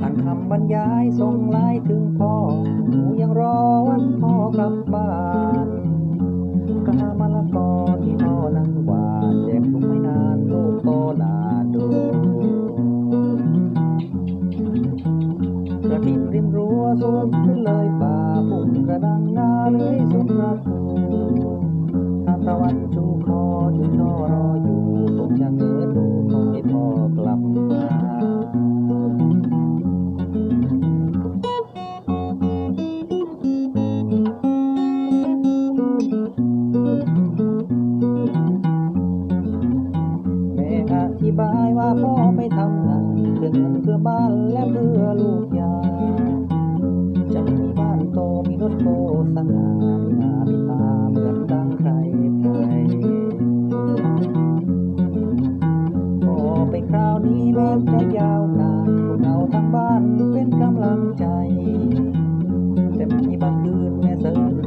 อ่านคำบรรยายส่งไลน์ถึงพ่อ หนูยังรอวันพ่อกลับบ้านกามะละกอที่พ่อนั่งหวานเจ็บลูกไม่นานลูกโตหนาดูกระดิ่งริมรั้วสูงขึ้นเลยป่า กระดังงาเลื้อยสุดประตูทาตะวันชูคอชูช่อรออยู่ผมจะเงยดูคอยพ่อกลับมาแม่อธิบายว่าพ่อไม่ทำงานเพื่อเงินเพื่อบ้านและเพื่อลูกยาจะมีบ้าน โตมีรถโตสง่ามีหน้ามีตาเหมือนดังใครใครพอไปคราวนี้แม้จะยาวนานพวกเราทั้งบ้านเป็นกำลังใจ แต่มีบางคืนแม่เสิร์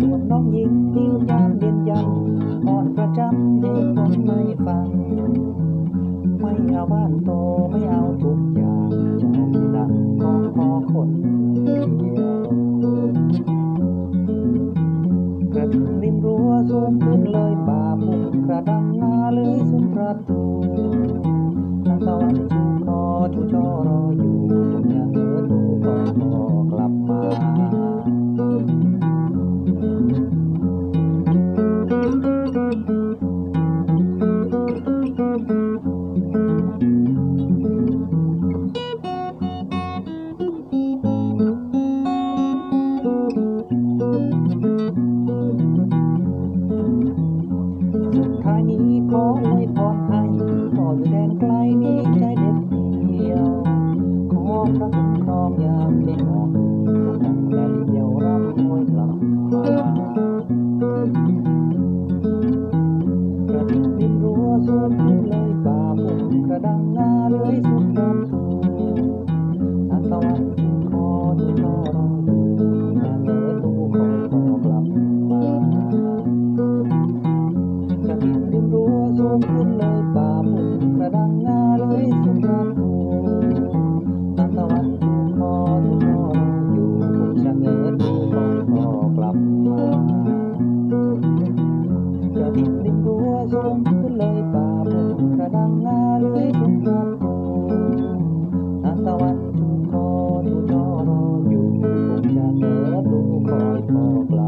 ส่วนน้องหญิงยืนยามเด่นยันอ่อนประจำเหตุผลไม่ฟัง ไม่เอาบ้านโตไม่เอาทุกอย่างจะเอาที่หลังของพอคนเดียวกระดิ่งริมรั้วสูงขึ้นเลยป่าปุ่มกระดังงาเลยสุดประตู ร่ำรวยกลับมากระดิ่งรั้วสูงนเลยป่าปุ่มกระดังงาเลยสุดระตู วันชูค